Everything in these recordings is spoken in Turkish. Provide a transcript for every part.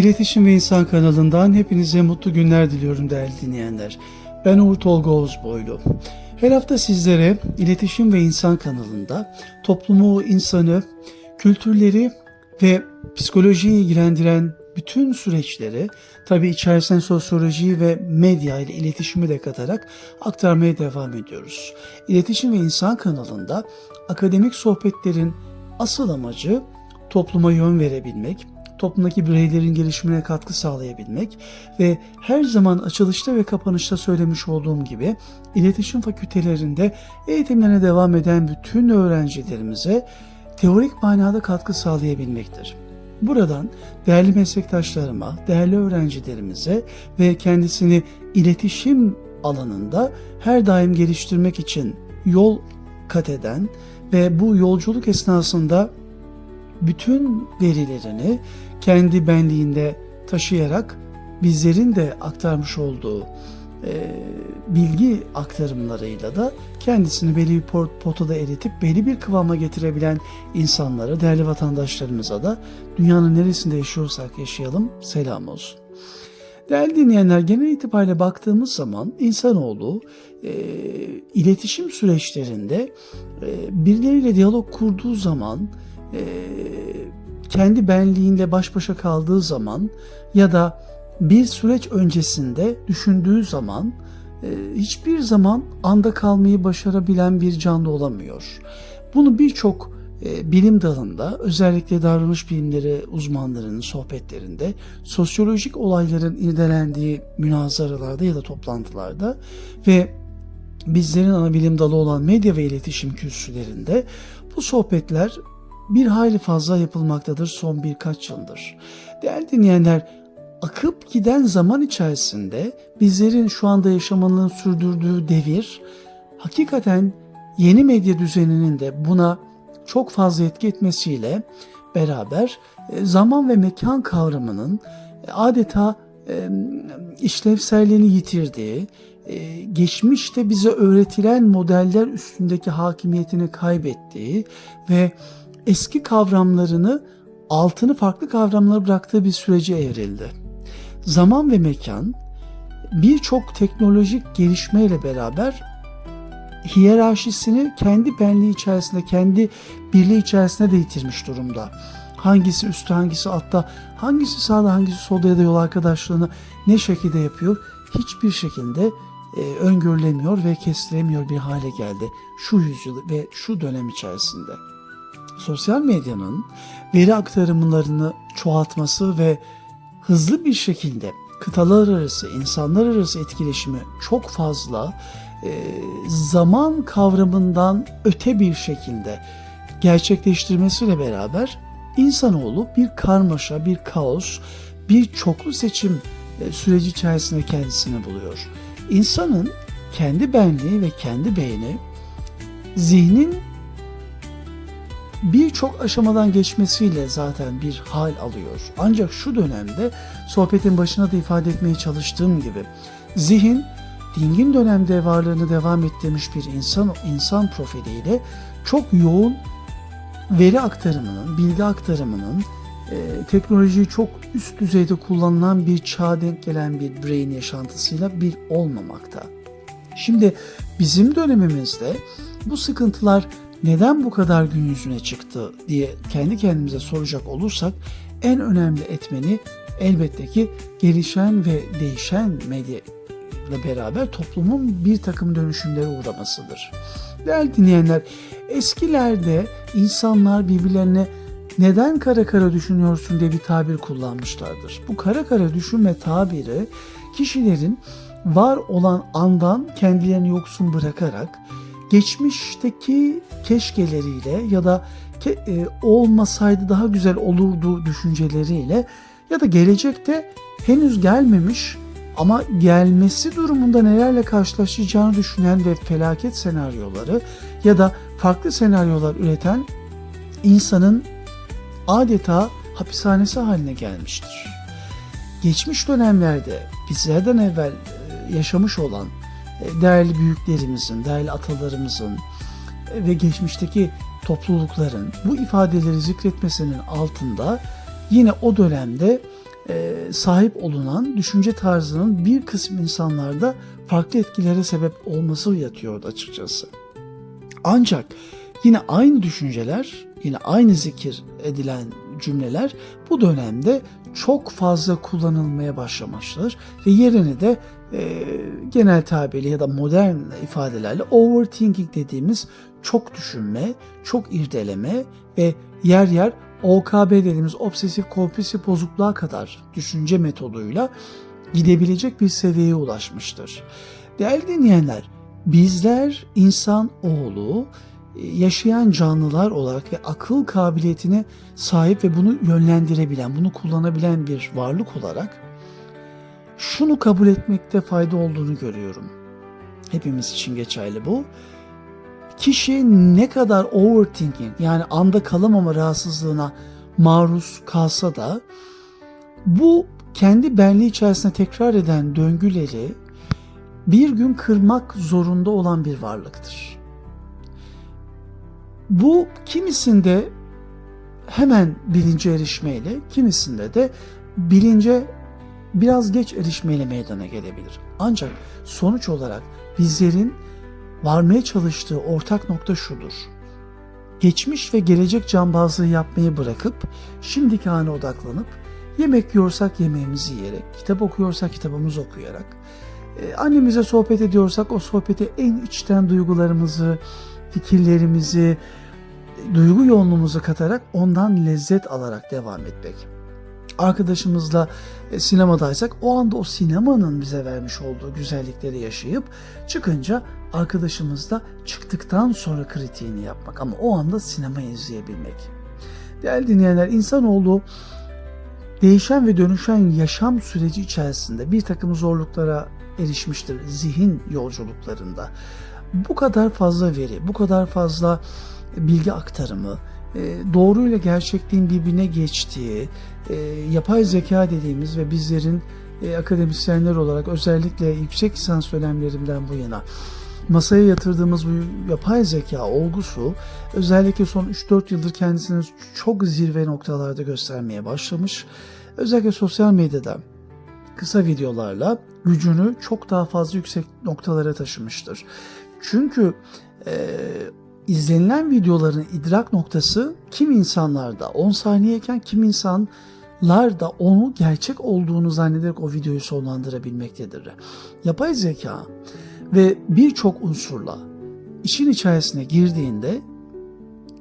İletişim ve İnsan kanalından hepinize mutlu günler diliyorum değerli dinleyenler. Ben Uğur Tolga Oğuzboylu. Her hafta sizlere İletişim ve İnsan kanalında toplumu, insanı, kültürleri ve psikolojiyi ilgilendiren bütün süreçleri tabi içerisine sosyolojiyi ve medya ile iletişimi de katarak aktarmaya devam ediyoruz. İletişim ve İnsan kanalında akademik sohbetlerin asıl amacı topluma yön verebilmek, toplumdaki bireylerin gelişimine katkı sağlayabilmek ve her zaman açılışta ve kapanışta söylemiş olduğum gibi iletişim fakültelerinde eğitimlerine devam eden bütün öğrencilerimize teorik manada katkı sağlayabilmektir. Buradan değerli meslektaşlarıma, değerli öğrencilerimize ve kendisini iletişim alanında her daim geliştirmek için yol kat eden ve bu yolculuk esnasında bütün verilerini kendi benliğinde taşıyarak bizlerin de aktarmış olduğu e, bilgi aktarımlarıyla da kendisini belli bir pot- potada eritip belli bir kıvama getirebilen insanlara, değerli vatandaşlarımıza da dünyanın neresinde yaşıyorsak yaşayalım selam olsun. Değerli dinleyenler genel itibariyle baktığımız zaman insanoğlu e, iletişim süreçlerinde e, birileriyle diyalog kurduğu zaman e, kendi benliğinde baş başa kaldığı zaman ya da bir süreç öncesinde düşündüğü zaman e, hiçbir zaman anda kalmayı başarabilen bir canlı olamıyor. Bunu birçok e, bilim dalında özellikle davranış bilimleri uzmanlarının sohbetlerinde sosyolojik olayların irdelendiği münazaralarda ya da toplantılarda ve bizlerin ana bilim dalı olan medya ve iletişim kürsülerinde bu sohbetler bir hayli fazla yapılmaktadır son birkaç yıldır. Değerli dinleyenler, akıp giden zaman içerisinde bizlerin şu anda yaşamanın sürdürdüğü devir hakikaten yeni medya düzeninin de buna çok fazla etki etmesiyle beraber e, zaman ve mekan kavramının e, adeta e, işlevselliğini yitirdiği, geçmişte bize öğretilen modeller üstündeki hakimiyetini kaybettiği ve eski kavramlarını altını farklı kavramlara bıraktığı bir sürece evrildi. Zaman ve mekan birçok teknolojik gelişmeyle beraber hiyerarşisini kendi benliği içerisinde, kendi birliği içerisinde de yitirmiş durumda. Hangisi üstte, hangisi altta, hangisi sağda, hangisi solda ya da yol arkadaşlığını ne şekilde yapıyor hiçbir şekilde e, öngörülemiyor ve kestiremiyor bir hale geldi şu yüzyıl ve şu dönem içerisinde. Sosyal medyanın veri aktarımlarını çoğaltması ve hızlı bir şekilde kıtalar arası, insanlar arası etkileşimi çok fazla zaman kavramından öte bir şekilde gerçekleştirmesiyle beraber insanoğlu bir karmaşa, bir kaos, bir çoklu seçim süreci içerisinde kendisini buluyor. İnsanın kendi benliği ve kendi beyni zihnin birçok aşamadan geçmesiyle zaten bir hal alıyor. Ancak şu dönemde sohbetin başına da ifade etmeye çalıştığım gibi zihin dingin dönemde varlığını devam ettirmiş bir insan insan profiliyle çok yoğun veri aktarımının, bilgi aktarımının e, teknolojiyi çok üst düzeyde kullanılan bir çağa denk gelen bir brain yaşantısıyla bir olmamakta. Şimdi bizim dönemimizde bu sıkıntılar neden bu kadar gün yüzüne çıktı diye kendi kendimize soracak olursak en önemli etmeni elbette ki gelişen ve değişen medya ile beraber toplumun bir takım dönüşümlere uğramasıdır. Değerli dinleyenler, eskilerde insanlar birbirlerine neden kara kara düşünüyorsun diye bir tabir kullanmışlardır. Bu kara kara düşünme tabiri kişilerin var olan andan kendilerini yoksun bırakarak geçmişteki keşkeleriyle ya da ke, e, olmasaydı daha güzel olurdu düşünceleriyle ya da gelecekte henüz gelmemiş ama gelmesi durumunda nelerle karşılaşacağını düşünen ve felaket senaryoları ya da farklı senaryolar üreten insanın adeta hapishanesi haline gelmiştir. Geçmiş dönemlerde bizlerden evvel e, yaşamış olan değerli büyüklerimizin, değerli atalarımızın e, ve geçmişteki toplulukların bu ifadeleri zikretmesinin altında yine o dönemde e, sahip olunan düşünce tarzının bir kısım insanlarda farklı etkilere sebep olması yatıyordu açıkçası. Ancak yine aynı düşünceler, yine aynı zikir edilen cümleler bu dönemde çok fazla kullanılmaya başlamıştır ve yerini de e, genel tabiriyle ya da modern ifadelerle overthinking dediğimiz çok düşünme, çok irdeleme ve yer yer OKB dediğimiz obsesif kompulsif bozukluğa kadar düşünce metoduyla gidebilecek bir seviyeye ulaşmıştır. Değerli dinleyenler, bizler insan oğlu yaşayan canlılar olarak ve akıl kabiliyetine sahip ve bunu yönlendirebilen, bunu kullanabilen bir varlık olarak şunu kabul etmekte fayda olduğunu görüyorum. Hepimiz için geçerli bu. Kişi ne kadar overthinking yani anda kalamama rahatsızlığına maruz kalsa da bu kendi benliği içerisinde tekrar eden döngüleri bir gün kırmak zorunda olan bir varlıktır. Bu kimisinde hemen bilince erişmeyle, kimisinde de bilince biraz geç erişmeyle meydana gelebilir. Ancak sonuç olarak bizlerin varmaya çalıştığı ortak nokta şudur. Geçmiş ve gelecek cambazlığı yapmayı bırakıp şimdiki ana odaklanıp yemek yiyorsak yemeğimizi yiyerek, kitap okuyorsak kitabımızı okuyarak, e, annemize sohbet ediyorsak o sohbete en içten duygularımızı, fikirlerimizi, duygu yoğunluğumuzu katarak ondan lezzet alarak devam etmek. Arkadaşımızla e, sinemadaysak o anda o sinemanın bize vermiş olduğu güzellikleri yaşayıp çıkınca arkadaşımızla çıktıktan sonra kritiğini yapmak ama o anda sinema izleyebilmek. Değerli dinleyenler insanoğlu değişen ve dönüşen yaşam süreci içerisinde bir takım zorluklara erişmiştir zihin yolculuklarında. Bu kadar fazla veri, bu kadar fazla bilgi aktarımı, e, doğru ile gerçekliğin birbirine geçtiği, e, yapay zeka dediğimiz ve bizlerin e, akademisyenler olarak özellikle yüksek lisans dönemlerimden bu yana masaya yatırdığımız bu yapay zeka olgusu özellikle son 3-4 yıldır kendisini çok zirve noktalarda göstermeye başlamış. Özellikle sosyal medyada kısa videolarla gücünü çok daha fazla yüksek noktalara taşımıştır. Çünkü e, izlenilen videoların idrak noktası kim insanlarda 10 saniyeyken kim insanlar da onu gerçek olduğunu zannederek o videoyu sonlandırabilmektedir. Yapay zeka ve birçok unsurla işin içerisine girdiğinde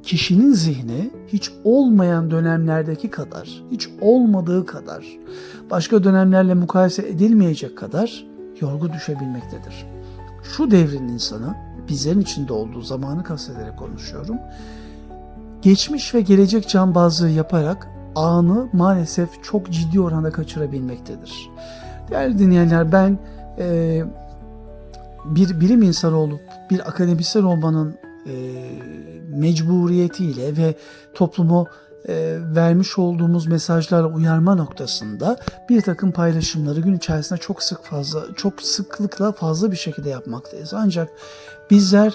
kişinin zihni hiç olmayan dönemlerdeki kadar, hiç olmadığı kadar, başka dönemlerle mukayese edilmeyecek kadar yorgu düşebilmektedir. Şu devrin insanı bizlerin içinde olduğu zamanı kastederek konuşuyorum. Geçmiş ve gelecek cambazlığı yaparak anı maalesef çok ciddi oranda kaçırabilmektedir. Değerli dinleyenler ben e, bir bilim insanı olup bir akademisyen olmanın e, mecburiyetiyle ve toplumu e, vermiş olduğumuz mesajlarla uyarma noktasında bir takım paylaşımları gün içerisinde çok sık fazla çok sıklıkla fazla bir şekilde yapmaktayız. Ancak bizler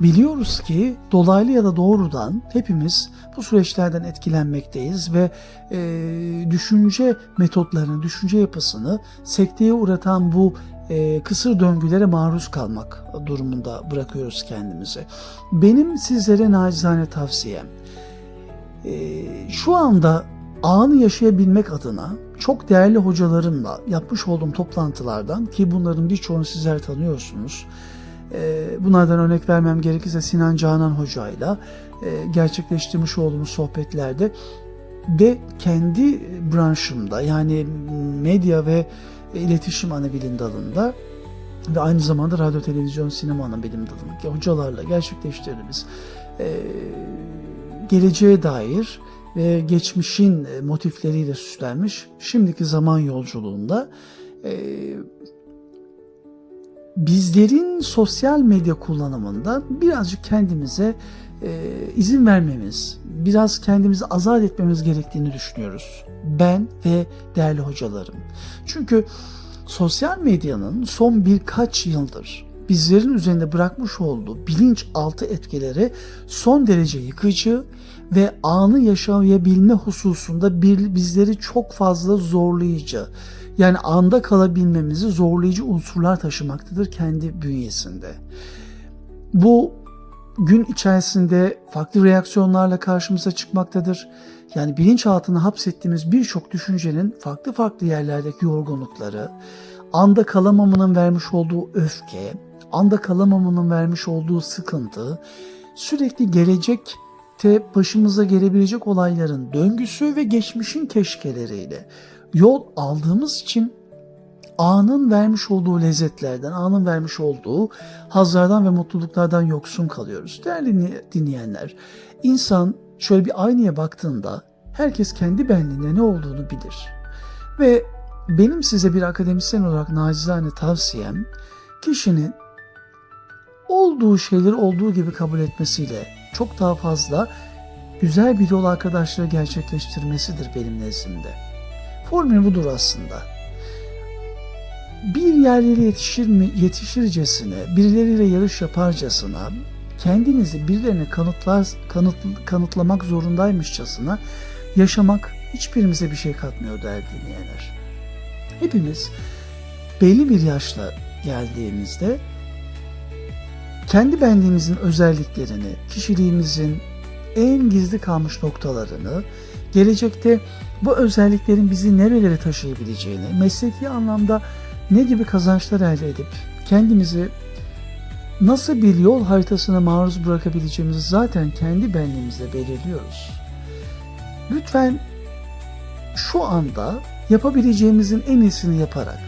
biliyoruz ki dolaylı ya da doğrudan hepimiz bu süreçlerden etkilenmekteyiz ve e, düşünce metotlarını, düşünce yapısını sekteye uğratan bu e, kısır döngülere maruz kalmak durumunda bırakıyoruz kendimizi. Benim sizlere nacizane tavsiyem e, şu anda anı yaşayabilmek adına çok değerli hocalarımla yapmış olduğum toplantılardan ki bunların birçoğunu sizler tanıyorsunuz. E, bunlardan örnek vermem gerekirse Sinan Canan Hoca'yla e, gerçekleştirmiş olduğumuz sohbetlerde ve kendi branşımda yani medya ve iletişim ana bilim dalında ve aynı zamanda radyo, televizyon, sinema ana bilim dalındaki hocalarla gerçekleştirdiğimiz geleceğe dair ve geçmişin motifleriyle süslenmiş şimdiki zaman yolculuğunda e, bizlerin sosyal medya kullanımından birazcık kendimize e, izin vermemiz, biraz kendimizi azat etmemiz gerektiğini düşünüyoruz. Ben ve değerli hocalarım. Çünkü sosyal medyanın son birkaç yıldır bizlerin üzerinde bırakmış olduğu bilinçaltı etkileri son derece yıkıcı ve anı yaşayabilme hususunda bir, bizleri çok fazla zorlayıcı yani anda kalabilmemizi zorlayıcı unsurlar taşımaktadır kendi bünyesinde. Bu gün içerisinde farklı reaksiyonlarla karşımıza çıkmaktadır. Yani bilinçaltına hapsettiğimiz birçok düşüncenin farklı farklı yerlerdeki yorgunlukları, anda kalamamanın vermiş olduğu öfke, anda kalamamanın vermiş olduğu sıkıntı, sürekli gelecekte başımıza gelebilecek olayların döngüsü ve geçmişin keşkeleriyle yol aldığımız için anın vermiş olduğu lezzetlerden, anın vermiş olduğu hazlardan ve mutluluklardan yoksun kalıyoruz. Değerli dinleyenler, insan şöyle bir aynaya baktığında herkes kendi benliğinde ne olduğunu bilir. Ve benim size bir akademisyen olarak nacizane tavsiyem kişinin olduğu şeyleri olduğu gibi kabul etmesiyle çok daha fazla güzel bir yol arkadaşlığı gerçekleştirmesidir benim nezdimde. Formül budur aslında. Bir yerlere yetişir mi, yetişircesine, birileriyle yarış yaparcasına, kendinizi birilerine kanıtlar, kanıt, kanıtlamak zorundaymışçasına yaşamak hiçbirimize bir şey katmıyor değerli dinleyenler. Hepimiz belli bir yaşla geldiğimizde kendi benliğimizin özelliklerini, kişiliğimizin en gizli kalmış noktalarını, gelecekte bu özelliklerin bizi nerelere taşıyabileceğini, mesleki anlamda ne gibi kazançlar elde edip kendimizi nasıl bir yol haritasına maruz bırakabileceğimizi zaten kendi benliğimizde belirliyoruz. Lütfen şu anda yapabileceğimizin en iyisini yaparak,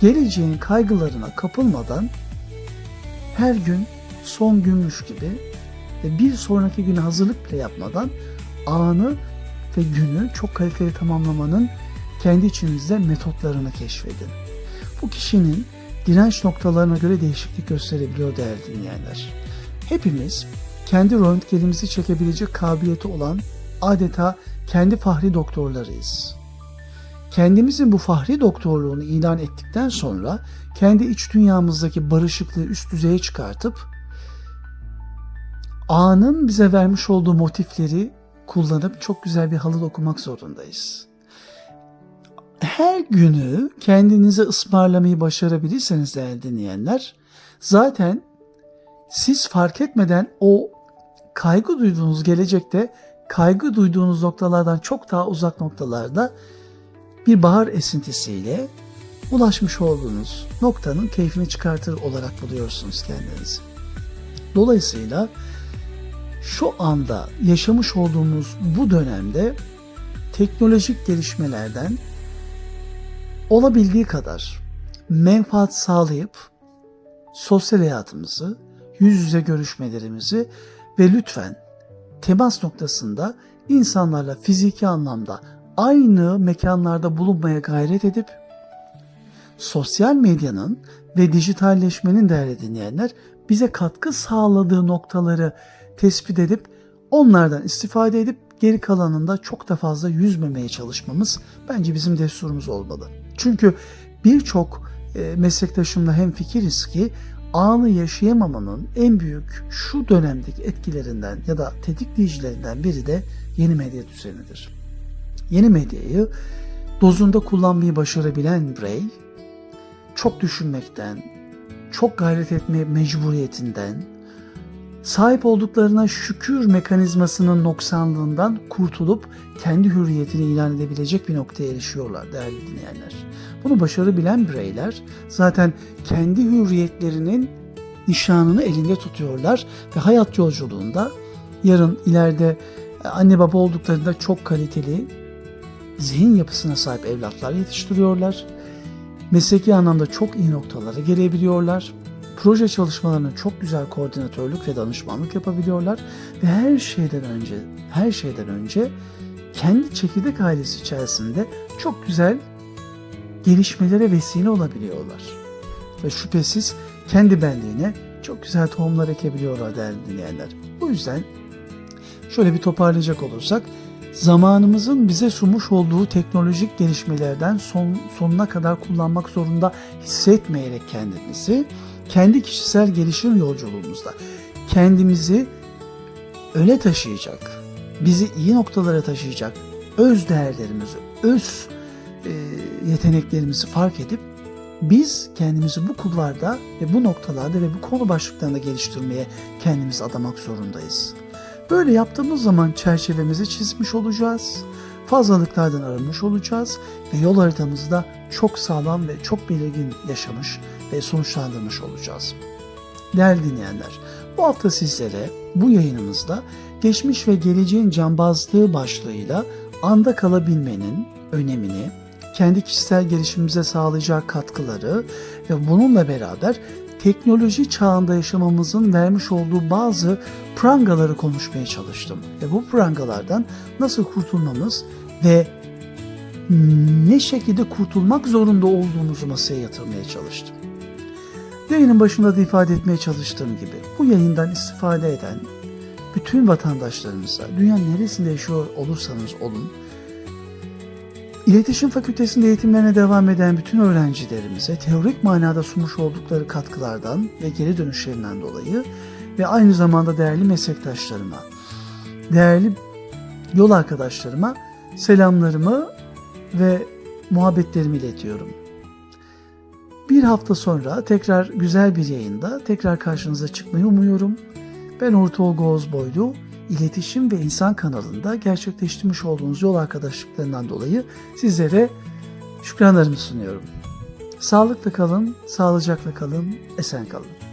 geleceğin kaygılarına kapılmadan her gün son günmüş gibi ve bir sonraki güne hazırlık bile yapmadan anı ve günü çok kaliteli tamamlamanın kendi içinizde metotlarını keşfedin. Bu kişinin direnç noktalarına göre değişiklik gösterebiliyor değerli dinleyenler. Hepimiz kendi röntgenimizi çekebilecek kabiliyeti olan adeta kendi fahri doktorlarıyız. Kendimizin bu fahri doktorluğunu ilan ettikten sonra kendi iç dünyamızdaki barışıklığı üst düzeye çıkartıp anın bize vermiş olduğu motifleri kullanıp çok güzel bir halı dokumak zorundayız. Her günü kendinize ısmarlamayı başarabilirseniz değerli dinleyenler, zaten siz fark etmeden o kaygı duyduğunuz gelecekte kaygı duyduğunuz noktalardan çok daha uzak noktalarda bir bahar esintisiyle ulaşmış olduğunuz noktanın keyfini çıkartır olarak buluyorsunuz kendinizi. Dolayısıyla şu anda yaşamış olduğumuz bu dönemde teknolojik gelişmelerden olabildiği kadar menfaat sağlayıp sosyal hayatımızı, yüz yüze görüşmelerimizi ve lütfen temas noktasında insanlarla fiziki anlamda aynı mekanlarda bulunmaya gayret edip sosyal medyanın ve dijitalleşmenin değerli dinleyenler bize katkı sağladığı noktaları tespit edip onlardan istifade edip geri kalanında çok da fazla yüzmemeye çalışmamız bence bizim desturumuz olmalı. Çünkü birçok e, meslektaşımla hem fikiriz ki anı yaşayamamanın en büyük şu dönemdeki etkilerinden ya da tetikleyicilerinden biri de yeni medya düzenidir. Yeni medyayı dozunda kullanmayı başarabilen birey çok düşünmekten, çok gayret etme mecburiyetinden, sahip olduklarına şükür mekanizmasının noksanlığından kurtulup kendi hürriyetini ilan edebilecek bir noktaya erişiyorlar değerli dinleyenler. Bunu başarabilen bireyler zaten kendi hürriyetlerinin nişanını elinde tutuyorlar ve hayat yolculuğunda yarın ileride anne baba olduklarında çok kaliteli zihin yapısına sahip evlatlar yetiştiriyorlar. Mesleki anlamda çok iyi noktalara gelebiliyorlar. Proje çalışmalarına çok güzel koordinatörlük ve danışmanlık yapabiliyorlar ve her şeyden önce her şeyden önce kendi çekirdek ailesi içerisinde çok güzel gelişmelere vesile olabiliyorlar. Ve şüphesiz kendi benliğine çok güzel tohumlar ekebiliyorlar değerli dinleyenler. Bu yüzden şöyle bir toparlayacak olursak zamanımızın bize sunmuş olduğu teknolojik gelişmelerden son, sonuna kadar kullanmak zorunda hissetmeyerek kendimizi kendi kişisel gelişim yolculuğumuzda kendimizi öne taşıyacak, bizi iyi noktalara taşıyacak öz değerlerimizi, öz e, yeteneklerimizi fark edip biz kendimizi bu kulvarda ve bu noktalarda ve bu konu başlıklarında geliştirmeye kendimizi adamak zorundayız. Böyle yaptığımız zaman çerçevemizi çizmiş olacağız, fazlalıklardan arınmış olacağız ve yol haritamızı da çok sağlam ve çok belirgin yaşamış ve sonuçlandırmış olacağız. Değerli dinleyenler, bu hafta sizlere bu yayınımızda geçmiş ve geleceğin cambazlığı başlığıyla anda kalabilmenin önemini, kendi kişisel gelişimimize sağlayacağı katkıları ve bununla beraber teknoloji çağında yaşamamızın vermiş olduğu bazı prangaları konuşmaya çalıştım. Ve bu prangalardan nasıl kurtulmamız ve ne şekilde kurtulmak zorunda olduğumuzu masaya yatırmaya çalıştım. Yayının başında da ifade etmeye çalıştığım gibi bu yayından istifade eden bütün vatandaşlarımıza, dünyanın neresinde yaşıyor olursanız olun, İletişim Fakültesi'nde eğitimlerine devam eden bütün öğrencilerimize teorik manada sunmuş oldukları katkılardan ve geri dönüşlerinden dolayı ve aynı zamanda değerli meslektaşlarıma, değerli yol arkadaşlarıma selamlarımı ve muhabbetlerimi iletiyorum. Bir hafta sonra tekrar güzel bir yayında tekrar karşınıza çıkmayı umuyorum. Ben Uğur Tolga Ozboylu, İletişim ve İnsan kanalında gerçekleştirmiş olduğunuz yol arkadaşlıklarından dolayı sizlere şükranlarımı sunuyorum. Sağlıkla kalın, sağlıcakla kalın, esen kalın.